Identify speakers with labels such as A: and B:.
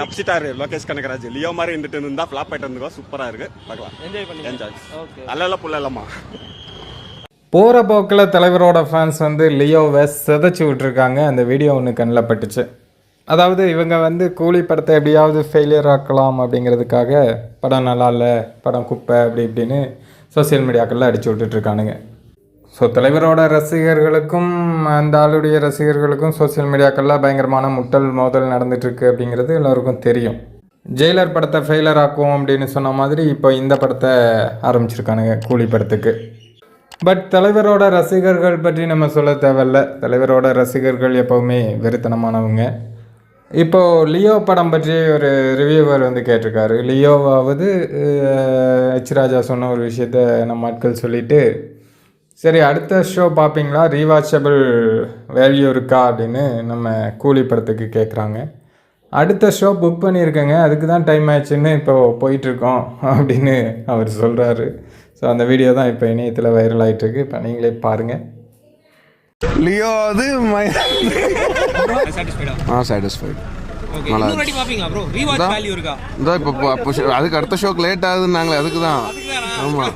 A: தப்பிச்சிட்டாரு Lokesh Kanagaraj. Leo மாதிரி இருந்துட்டு இருந்தா ஃபிளாப் ஆயிட்டு இருந்துக்கோ சூப்பரா இருக்கு. பார்க்கலாம்.
B: என்ஜாய் பண்ணி
A: என்ஜாய்
B: ஓகே
A: அல்ல புள்ள இல்லம்மா.
C: போகிற போக்கில் தலைவரோட ஃபேன்ஸ் வந்து லியோவை சிதைச்சி விட்ருக்காங்க அந்த வீடியோ ஒன்று கண்ணில் பட்டுச்சு. அதாவது இவங்க வந்து கூலி படத்தை எப்படியாவது ஃபெயிலியர் ஆக்கலாம் அப்படிங்கிறதுக்காக படம் நல்லா இல்லை படம் குப்பை அப்படி இப்படின்னு சோஷியல் மீடியாக்களில் அடிச்சு விட்டுட்ருக்கானுங்க ஸோ தலைவரோட ரசிகர்களுக்கும் அந்த ஆளுடைய ரசிகர்களுக்கும் சோஷியல் மீடியாக்களில் பயங்கரமான முட்டல் மோதல் நடந்துட்டுருக்கு அப்படிங்கிறது எல்லோருக்கும் தெரியும். ஜெயிலர் படத்தை ஃபெயிலர் ஆக்குவோம் அப்படின்னு சொன்ன மாதிரி இப்போ இந்த படத்தை ஆரம்பிச்சிருக்கானுங்க கூலி படத்துக்கு. பட் தலைவரோட ரசிகர்கள் பற்றி நம்ம சொல்ல தேவையில்ல. தலைவரோட ரசிகர்கள் எப்போவுமே வெறித்தனமானவங்க. இப்போது லியோ படம் பற்றி ஒரு ரிவ்யூவர் வந்து கேட்டிருக்காரு. லியோவாவது அஹ், ராஜா சொன்ன ஒரு விஷயத்த நம்ம ஆட்கள் சொல்லிட்டு சரி அடுத்த ஷோ பார்ப்பீங்களா ரீவாச்சபிள் வேல்யூ இருக்கா அப்படின்னு நம்ம கூலி படத்துக்கு கேட்குறாங்க அடுத்த ஷோ புக் பண்ணியிருக்கேங்க அதுக்கு தான் டைம் ஆயிடுச்சுன்னு இப்போ போயிட்டுருக்கோம் அப்படின்னு அவர் சொல்கிறாரு ஸோ அந்த வீடியோ தான் இப்போ இணையத்தில் வைரல் ஆயிட்டு இருக்கு இப்போ நீங்களே பாருங்கள்
D: லியோ அது
B: சாட்டிஸ்ஃபைடா
D: ஆ? சாட்டிஸ்ஃபைடு இதோ இப்போ அதுக்கு அடுத்த ஷோக்கு லேட் ஆகுதுன்னாங்களே அதுக்கு தான் ஆமாம்